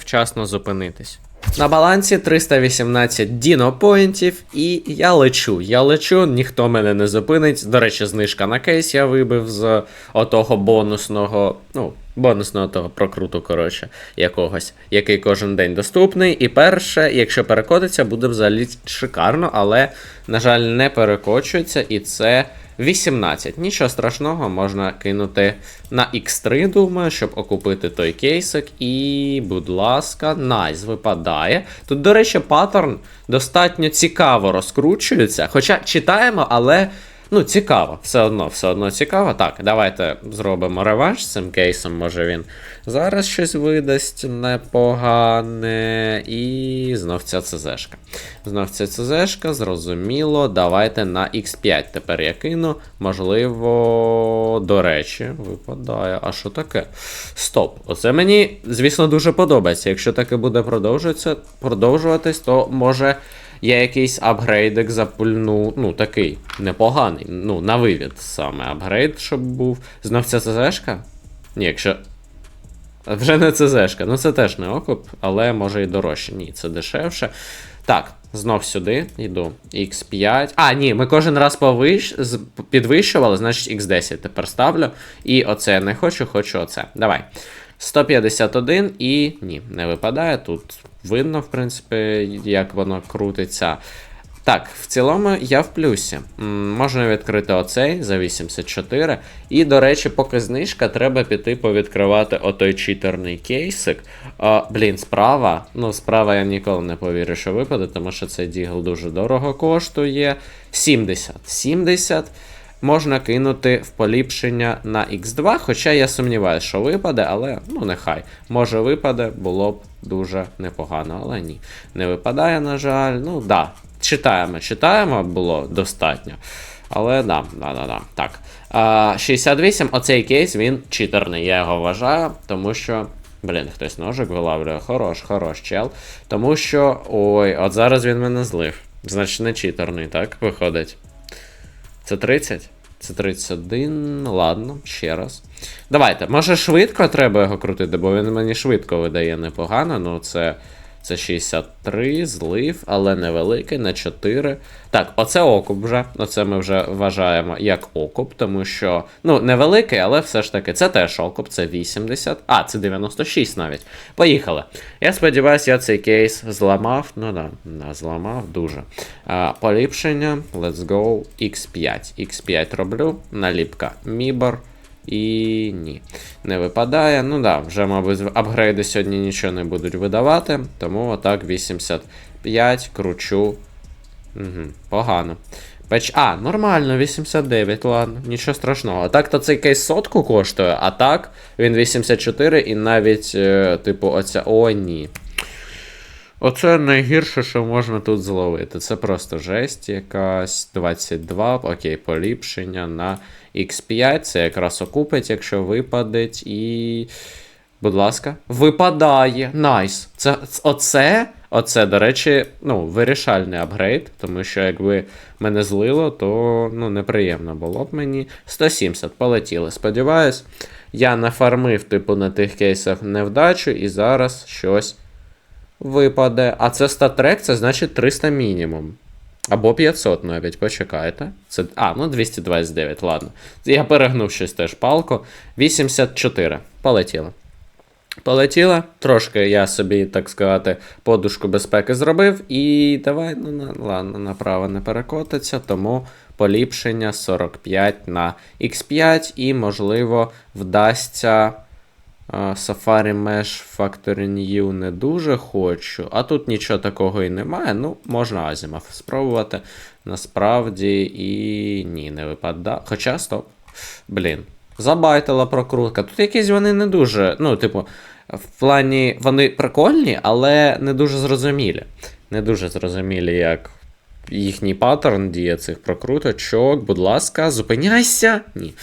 вчасно зупинитись. На балансі 318 дінопоінтів, і я лечу. Я лечу, ніхто мене не зупинить. До речі, знижка на кейс я вибив з отого бонусного, ну, бонусного того прокруту, коротше, якогось, який кожен день доступний. І перше, якщо перекотиться, буде взагалі шикарно, але, на жаль, не перекочується, і це 18. Нічого страшного, можна кинути на X3, думаю, щоб окупити той кейсик. І, будь ласка, найс випадає. Тут, до речі, паттерн достатньо цікаво розкручується. Хоча читаємо, але. Ну, цікаво, все одно, все одно цікаво. Так, давайте зробимо реванш з цим кейсом. Може він зараз щось видасть непогане. І знов ця ЦЗшка. Знов ця ЦЗшка, зрозуміло. Давайте на X5 тепер я кину. Можливо, до речі, випадає. А що таке? Стоп. Оце мені, звісно, дуже подобається. Якщо таке буде продовжуватись, то може. Я якийсь апгрейдик запульну, ну такий непоганий. Ну, на вивід саме апгрейд, щоб був. Знов ця ЦЗшка? Ні, якщо. Вже не ЦЗшка. Ну це теж не окуп, але може і дорожче. Ні, це дешевше. Так, знов сюди йду. X5. А, ні, ми кожен раз повищ... підвищували, значить X10 тепер ставлю. І оце я не хочу, хочу оце. Давай. 151 і ні, не випадає. Тут видно, в принципі, як воно крутиться. Так, в цілому я в плюсі. Можна відкрити оцей за 84. І, до речі, поки знижка, треба піти повідкривати отой читерний кейсик. А, блін, справа. Ну, справа я ніколи не повірю, що випаде, тому що цей дігл дуже дорого коштує. 70. 70 можна кинути в поліпшення на X2, хоча я сумніваюся, що випаде, але ну нехай. Може випаде, було б дуже непогано, але ні. Не випадає, на жаль. Ну да. Читаємо, читаємо, було достатньо. Але да, да, да, да. Так. А, 68, оцей кейс, він читерний, я його вважаю, тому що. Блін, хтось ножик вилавлює. Хорош, хорош, чел. Тому що. Ой, от зараз він мене злив. Значить, не читерний, так? Виходить. Це 30? Це 31. Ладно, ще раз. Давайте, може швидко треба його крутити, бо він мені швидко видає непогано. Ну, це, це 63, злив, але невеликий, на 4. Так, оце окуп вже. Оце ми вже вважаємо як окуп, тому що. Ну, невеликий, але все ж таки, це теж окуп, це 80. А, це 96 навіть. Поїхали. Я сподіваюся, я цей кейс зламав. Ну да, да зламав дуже. А, поліпшення. Let's go. X5. X5 роблю. Наліпка Мібор. І ні, не випадає. Ну да, вже, мабуть, апгрейди сьогодні нічого не будуть видавати. Тому отак 85 кручу. Угу, погано. Печ... А, нормально, 89, ладно, нічого страшного. Так то цей кейс сотку коштує, а так він 84 і навіть, е, типу, оця. О, ні. Оце найгірше, що можна тут зловити. Це просто жесть якась. 22, окей, поліпшення на X5. Це якраз окупить, якщо випадеть. І. Будь ласка, випадає. Найс. Це оце. Оце, до речі, ну, вирішальний апгрейд, тому що якби мене злило, то ну, неприємно було б мені. 170 полетіли. Сподіваюсь, я нафармив, типу, на тих кейсах невдачу, і зараз щось випаде. А це статрек, це значить 300 мінімум. Або 500 навіть, почекайте. Це, а, ну 229, ладно. Я перегнув щось теж палку. 84. Полетіло. Полетіла. Трошки я собі, так сказати, подушку безпеки зробив. І давай, ну на, ладно, направо не перекотиться, тому поліпшення 45 на X5, і, можливо, вдасться. Safari Mesh Factory New не дуже хочу. А тут нічого такого і немає. Ну, можна Азімов спробувати. Насправді і ні, не випадає. Хоча, стоп. Блін. Забайтила прокрутка. Тут якісь вони не дуже. Ну, типу, в плані вони прикольні, але не дуже зрозумілі. Не дуже зрозумілі, як їхній паттерн діє цих прокруточок. Будь ласка, зупиняйся. Ні.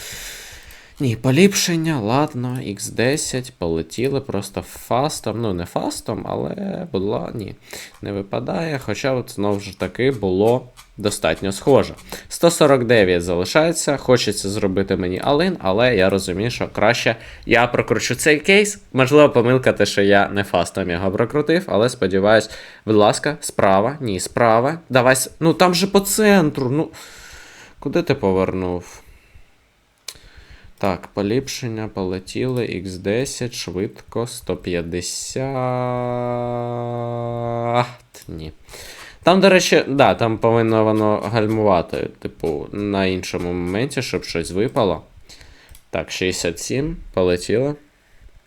Ні, поліпшення, ладно, X10, полетіли просто фастом. Ну, не фастом, але була, ні, не випадає. Хоча от знову ж таки було достатньо схоже. 149 залишається, хочеться зробити мені алин, але я розумію, що краще я прокручу цей кейс. Можливо, помилка те, що я не фастом його прокрутив, але сподіваюсь, будь ласка, справа, ні, справа. Давай. Ну там же по центру. Ну. Куди ти повернув? Так, поліпшення, полетіли, X10, швидко, 150. Ні. Там, до речі, да, там повинно воно гальмувати, типу, на іншому моменті, щоб щось випало. Так, 67, полетіли.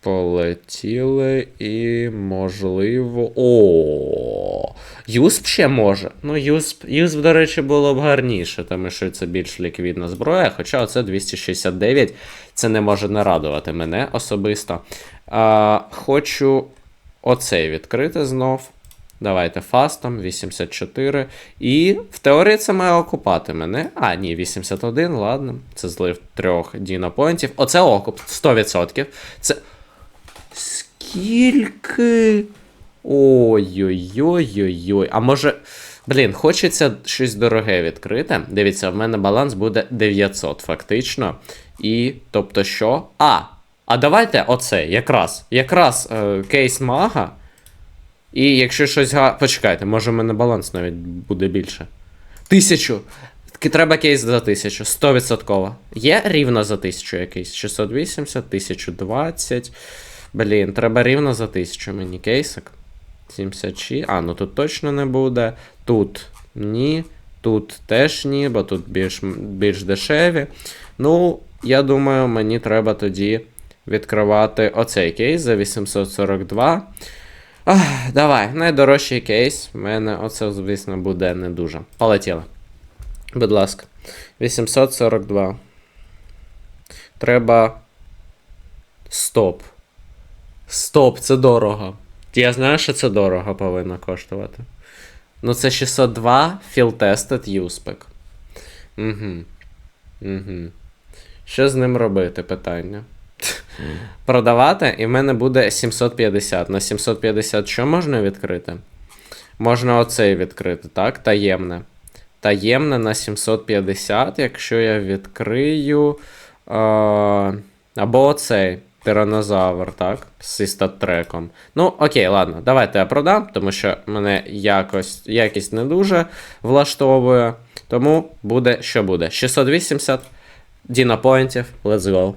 Полетіли і можливо. О, Юсп ще може. Ну, Юсп, Юсп, до речі, було б гарніше, тому що це більш ліквідна зброя. Хоча оце 269, це не може не радувати мене особисто. А, хочу оцей відкрити знов. Давайте фастом, 84. І в теорії це має окупати мене. А, ні, 81, ладно. Це злив трьох дінопоінтів. Оце окуп, 100%. Це. Скільки? Ой-ой-ой-ой-ой. А може. Блін, хочеться щось дороге відкрити. Дивіться, в мене баланс буде 900, фактично. І тобто що? А! А давайте оце, якраз. Якраз е, кейс мага. І якщо щось га. Почекайте, може в мене баланс навіть буде більше. Тисячу. Треба кейс за тисячу. 100%. Є рівно за тисячу якийсь. 680, 1020. Блін, треба рівно за тисячу мені кейсик. 76. А, ну тут точно не буде. Тут ні. Тут теж ні, бо тут більш, більш дешеві. Ну, я думаю, мені треба тоді відкривати оцей кейс за 842. Ах, давай, найдорожчий кейс. В мене оце, звісно, буде не дуже. Полетіли. Будь ласка. 842. Треба. Стоп. Стоп, це дорого. Я знаю, що це дорого повинно коштувати. Ну, це 602 Field Tested USPEC. Угу. Угу. Що з ним робити? Питання. Продавати, і в мене буде 750. На 750 що можна відкрити? Можна оцей відкрити, так? Таємне. Таємне на 750, якщо я відкрию. Е, або оцей тиранозавр, так? Зі статтреком. Ну, окей, ладно, давайте я продам, тому що мене якось, якість не дуже влаштовує. Тому буде, що буде? 680 дінапоінтів, let's go.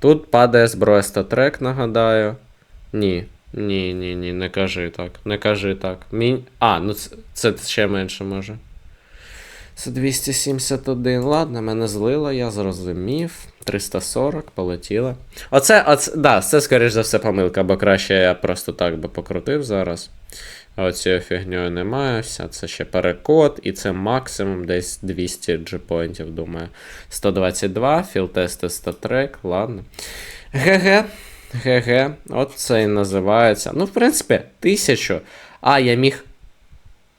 Тут падає зброя статрек, нагадаю. Ні. Ні, ні, ні, не кажи так. Не кажи так. Мі... А, ну це, це ще менше може. Це 271. Ладно, мене злило, я зрозумів. 340, полетіло. Оце, оце, да, це, скоріш за все, помилка, бо краще я просто так би покрутив зараз. А оцією фігньою немає. Вся це ще перекод, і це максимум десь 200 G-поінтів, думаю. 122, філтести статрек, ладно. ГГ. ГГ, от це і називається. Ну, в принципі, 1000. А, я міг.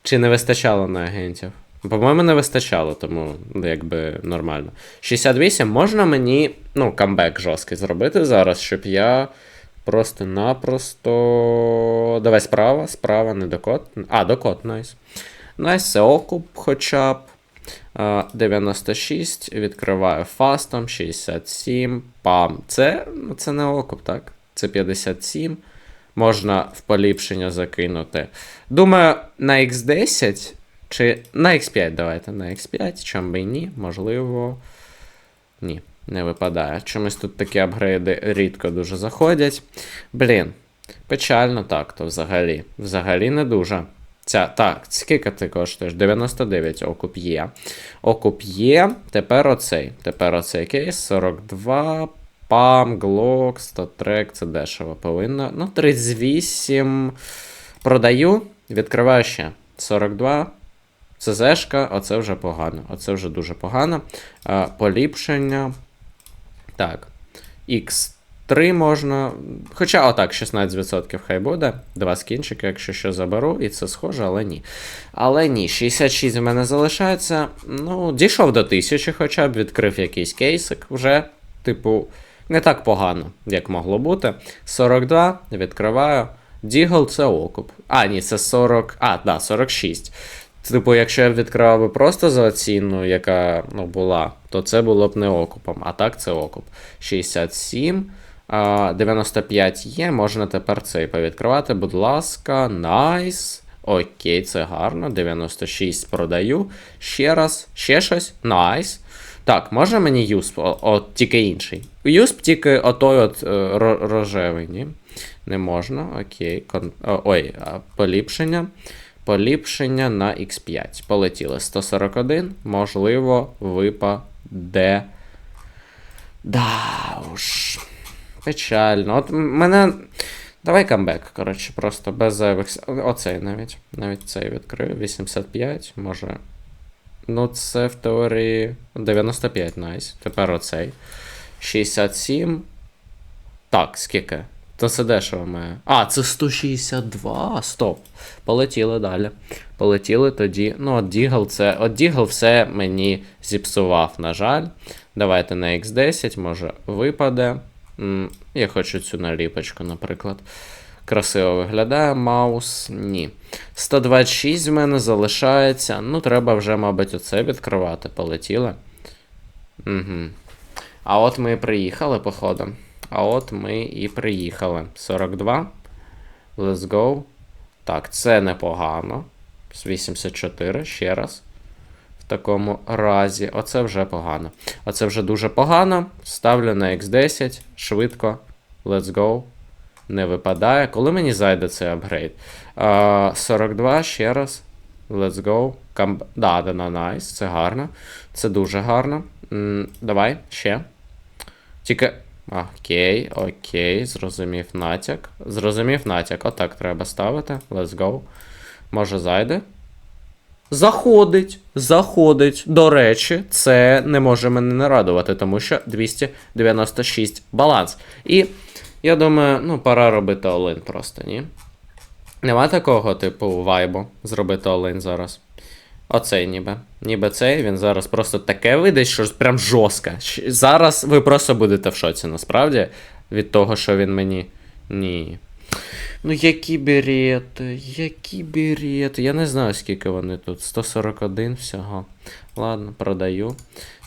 Чи не вистачало на агентів? По-моєму, не вистачало, тому ну, якби нормально. 68 можна мені, ну, камбек жорсткий зробити зараз, щоб я просто-напросто. Давай справа, справа, не докот. А, докот, найс. Найс, це окуп хоча б. 96, відкриваю фастом, 67, пам. Це, ну, це не окуп, так? Це 57. Можна в поліпшення закинути. Думаю, на X10 чи на X5 давайте. На X5, чом би ні, можливо. Ні, не випадає. Чомусь тут такі апгрейди рідко дуже заходять. Блін, печально так, то взагалі. Взагалі не дуже. Ця, так, скільки ти коштуєш? 99 окуп є. Окуп є. Тепер оцей. Тепер оцей кейс. 42. Пам, Глок, статрек, це дешево повинно. Ну, 38. Продаю. Відкриваю ще. 42. ЦЗшка, оце вже погано. Оце вже дуже погано. Поліпшення. Так. X3 можна. Хоча отак, 16% хай буде. Два скінчики, якщо що заберу, і це схоже, але ні. Але ні, 66 в мене залишається. Ну, дійшов до 1000 хоча б, відкрив якийсь кейсик вже, типу, не так погано, як могло бути. 42, відкриваю. Дігл це окуп. А, ні, це 40. А, да, 46. Типу, якщо я б відкривав би просто за ціну, яка ну, була, то це було б не окупом. А так це окуп. 67. 95 є, можна тепер цей повідкривати. Будь ласка, найс. Окей, це гарно. 96 продаю. Ще раз, ще щось. Найс. Так, може мені юсп, от тільки інший. Юсп тільки отой от е, рожевий, ні? Не можна. Окей. Кон... ой, поліпшення. Поліпшення на X5. Полетіли 141. Можливо, випаде. Да уж. Печально. От мене. Давай камбек, коротше, просто без зайвих. Оцей навіть. Навіть цей відкрию. 85, може. Ну, це в теорії 95, найс. Тепер оцей. 67. Так, скільки? То це дешево має. А, це 162. Стоп. Полетіли далі. Полетіли тоді. Ну, от Дігл це. От Дігл все мені зіпсував, на жаль. Давайте на X10, може, випаде. Я хочу цю наліпочку, наприклад. Красиво виглядає маус. Ні. 126 в мене залишається. Ну, треба вже, мабуть, оце відкривати. Полетіли. Угу. А от ми і приїхали, походу. А от ми і приїхали. 42. Let's go. Так, це непогано. 84, ще раз. В такому разі. Оце вже погано. Оце вже дуже погано. Ставлю на X10. Швидко. Let's go. Не випадає. Коли мені зайде цей апгрейд? А, 42, ще раз. Let's go. Камб... Да, да, да, найс. Це гарно. Це дуже гарно. М, давай, ще. Тільки. Окей, окей, зрозумів натяк. Зрозумів натяк. Отак треба ставити. Let's go. Може зайде? Заходить, заходить. До речі, це не може мене не радувати, тому що 296 баланс. І я думаю, ну, пора робити олин просто, ні? Нема такого, типу, вайбу зробити олин зараз. Оцей ніби. Ніби цей, він зараз просто таке видасть, що прям жорстко. Зараз ви просто будете в шоці, насправді, від того, що він мені. Ні. Ну, які берети, які берети. Я не знаю, скільки вони тут. 141 всього. Ладно, продаю.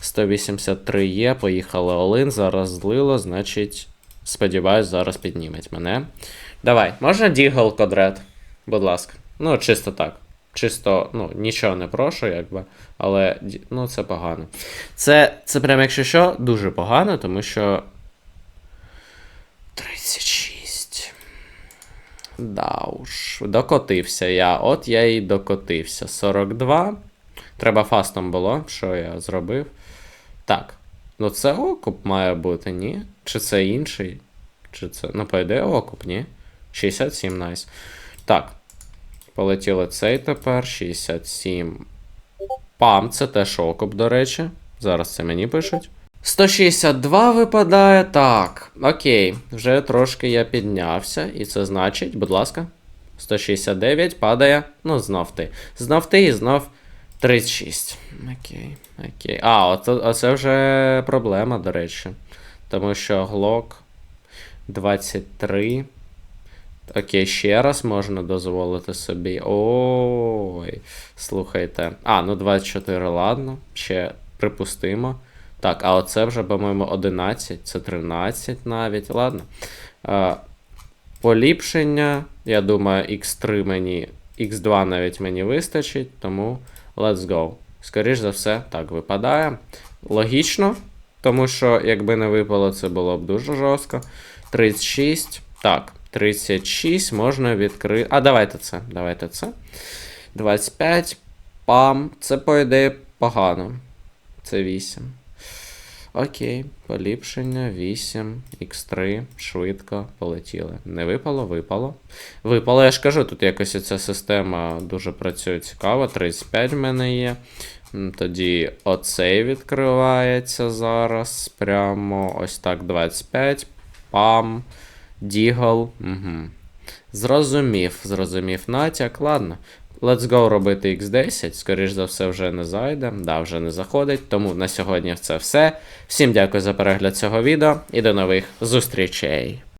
183 є, поїхали Олин, зараз злило, значить, сподіваюсь, зараз підніметь мене. Давай, можна Дігл Кодрет? Будь ласка. Ну, чисто так. Чисто, ну, нічого не прошу, якби. Але ну, це погано. Це, це прям, якщо що, дуже погано, тому що. 36. Да уж. Докотився я. От я і докотився. 42. Треба фастом було, що я зробив. Так. Ну це окуп має бути, ні? Чи це інший? Чи це. Ну, по окуп, ні? 67, найс. Так. Полетіли цей тепер. 67. Пам, це теж окуп, до речі. Зараз це мені пишуть. 162 випадає. Так, окей. Вже трошки я піднявся. І це значить, будь ласка. 169 падає. Ну, знов ти. Знов ти і знов 36. Окей, окей. А, от, оце вже проблема, до речі. Тому що глок 23. Окей, ще раз можна дозволити собі. Ой. Слухайте. А, ну 24, ладно. Ще припустимо. Так, а оце вже, по-моєму, 11, це 13 навіть. Ладно. А, поліпшення. Я думаю, X3 мені. X2 навіть мені вистачить, тому let's go. Скоріш за все, так випадає. Логічно, тому що, якби не випало, це було б дуже жорстко. 36. Так, 36 можна відкрити. А, давайте це. Давайте це. 25. Пам. Це, по ідеї, погано. Це 8. Окей, поліпшення 8, X3, швидко полетіли. Не випало, випало. Випало, я ж кажу, тут якось ця система дуже працює цікаво. 35 в мене є. Тоді оцей відкривається зараз. Прямо ось так 25. Пам. Дігл. Угу. Зрозумів, зрозумів натяк. Ладно. Let's go робити X10. Скоріш за все, вже не зайде. Да, вже не заходить. Тому на сьогодні це все. Всім дякую за перегляд цього відео і до нових зустрічей.